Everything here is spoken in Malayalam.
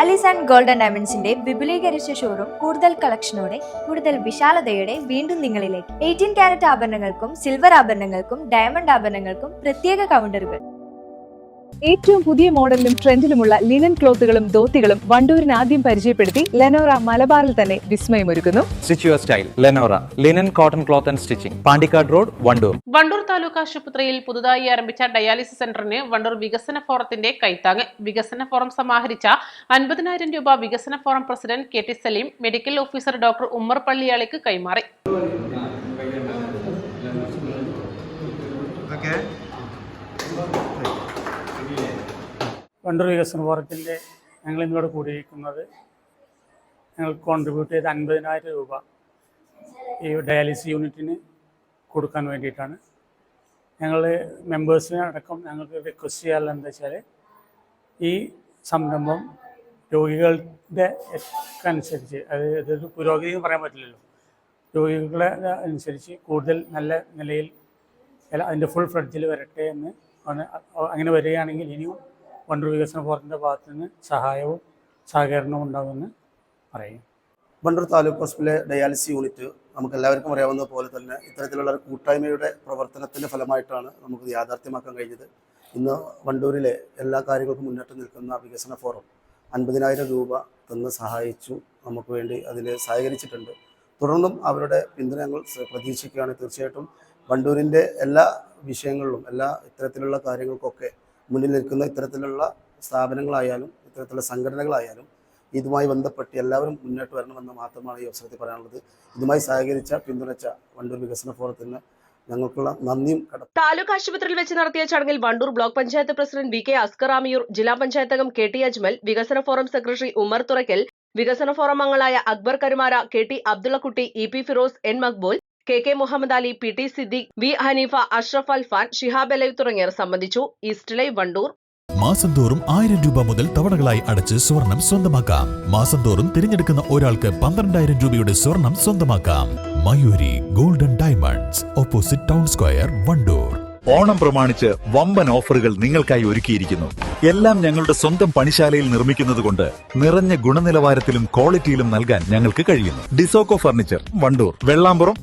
അലിസ് ആൻഡ് ഗോൾഡൻ ഡയമണ്ട്സിന്റെ വിപുലീകരിച്ച ഷോറൂം കൂടുതൽ കളക്ഷനോടെ കൂടുതൽ വിശാലതയോടെ വീണ്ടും നിങ്ങളിലേക്ക്. എയ്റ്റീൻ ക്യാരറ്റ് ആഭരണങ്ങൾക്കും സിൽവർ ആഭരണങ്ങൾക്കും ഡയമണ്ട് ആഭരണങ്ങൾക്കും പ്രത്യേക കൗണ്ടറുകൾ ഏറ്റവും പുതിയ മോഡലിലും ട്രെൻഡിലുമുള്ള ലിനൻ ക്ലോത്തുകളും ധോത്തികളും വണ്ടൂരിന് ആദ്യം പരിചയപ്പെടുത്തി ലെനോറ മലബാറിൽ തന്നെ വിസ്മയമൊരുക്കുന്നു. Stitch your style Lenora linen cotton cloth and stitching Pandikkad road Wandoor. Wandoor taluk ആശുപത്രിയിൽ പുതുതായി ആരംഭിച്ച ഡയാലിസിസ് സെന്ററിന് വണ്ടൂർ വികസന ഫോറത്തിന്റെ കൈത്താങ് വികസന ഫോറം സമാഹരിച്ച അൻപതിനായിരം രൂപ വികസന forum president K T Saleem medical officer doctor Ummer പള്ളിയാളിക്ക് കൈമാറി. വണ്ടൂർ വികസന ഫോറത്തിന്റെ ഞങ്ങൾ ഇന്നിവിടെ കൂടിയിരിക്കുന്നത് ഞങ്ങൾ കോൺട്രിബ്യൂട്ട് ചെയ്ത അൻപതിനായിരം രൂപ ഈ ഡയാലിസിസ് യൂണിറ്റിന് കൊടുക്കാൻ വേണ്ടിയിട്ടാണ്. ഞങ്ങൾ മെമ്പേഴ്സിനെ അടക്കം ഞങ്ങൾക്ക് റിക്വസ്റ്റ് ചെയ്യാറുള്ളത് എന്താ വെച്ചാൽ ഈ സംരംഭം രോഗികളുടെ അനുസരിച്ച് അത് ഇതൊരു പുരോഗതി എന്ന് പറയാൻ പറ്റില്ലല്ലോ. രോഗികളെ അനുസരിച്ച് കൂടുതൽ നല്ല നിലയിൽ അതിന്റെ ഫുൾ ഫ്ലഡ്ജിൽ വരട്ടെ എന്ന് അങ്ങനെ വരികയാണെങ്കിൽ ഇനിയും വണ്ടൂർ വികസന ഫോറത്തിന്റെ ഭാഗത്തു നിന്ന് സഹായവും സഹകരണവും ഉണ്ടാകുമെന്ന് പറയും. വണ്ടൂർ താലൂക്ക് ഹോസ്പിറ്റലിലെ ഡയാലിസിസ് യൂണിറ്റ് നമുക്ക് എല്ലാവർക്കും അറിയാവുന്ന പോലെ തന്നെ ഇത്തരത്തിലുള്ള ഒരു കൂട്ടായ്മയുടെ പ്രവർത്തനത്തിന്റെ ഫലമായിട്ടാണ് നമുക്ക് യാഥാർത്ഥ്യമാക്കാൻ കഴിഞ്ഞത്. ഇന്ന് വണ്ടൂരിലെ എല്ലാ കാര്യങ്ങൾക്കും മുന്നോട്ട് നിൽക്കുന്ന വികസന ഫോറം അൻപതിനായിരം രൂപ തന്ന് സഹായിച്ചു. നമുക്ക് വേണ്ടി അതിൽ സഹകരിച്ചിട്ടുണ്ട്. തുടർന്നും അവരുടെ പിന്തുണ ഞങ്ങൾ പ്രതീക്ഷിക്കുകയാണ്. തീർച്ചയായിട്ടും വണ്ടൂരിന്റെ എല്ലാ വിഷയങ്ങളിലും എല്ലാ ഇത്തരത്തിലുള്ള കാര്യങ്ങൾക്കൊക്കെ മുന്നിൽ നിൽക്കുന്ന ഇത്തരത്തിലുള്ള സ്ഥാപനങ്ങളായാലും ഇത്തരത്തിലുള്ള സംഘടനകളായാലും ഇതുമായി ബന്ധപ്പെട്ട് എല്ലാവരും മുന്നോട്ട് വരണമെന്ന് മാത്രമാണ് ഈ അവസരത്തിൽ പറയാനുള്ളത്. ഇതുമായി സഹകരിച്ച പിന്തുണച്ച വണ്ടൂർ വികസന ഫോറത്തിന് ഞങ്ങൾക്കുള്ള നന്ദിയും താലൂക്ക് ആശുപത്രിയിൽ വെച്ച് നടത്തിയ ചടങ്ങിൽ Wandoor block panchayat president V K Askar ജില്ലാ പഞ്ചായത്ത് അംഗം കെ ടി അജ്മൽ വികസന ഫോറം സെക്രട്ടറി ഉമർ തുറയ്ക്കൽ വികസന ഫോറം അംഗങ്ങളായ Akbar Karumara K T Abdullakutty E P Firoz N Maqbool K K Muhammad Ali P T Siddique V Haneefa Ashraf Alfan Shihab alive തുടങ്ങിയവർ സംബന്ധിച്ചു ഈസ്റ്റ് ലൈവ് വണ്ടൂർ. മാസം തോറും ആയിരം രൂപ മുതൽ തവണകളായി അടച്ച് സ്വർണം സ്വന്തമാക്കാം. മാസം തോറും തിരഞ്ഞെടുക്കുന്ന ഒരാൾക്ക് പന്ത്രണ്ടായിരം രൂപയുടെ സ്വർണം സ്വന്തമാക്കാം. Mayuri golden diamonds opposite town square Wandoor. Onam പ്രമാണിച്ച് വമ്പൻ ഓഫറുകൾ നിങ്ങൾക്കായി ഒരുക്കിയിരിക്കുന്നു. എല്ലാം ഞങ്ങളുടെ സ്വന്തം പണിശാലയിൽ നിർമ്മിക്കുന്നത് കൊണ്ട് നിറഞ്ഞ ഗുണനിലവാരത്തിലും ക്വാളിറ്റിയിലും നൽകാൻ ഞങ്ങൾക്ക് കഴിയുന്നു. ഡിസോക്കോ ഫർണിച്ചർ വണ്ടൂർ. വെള്ളാമ്പുറം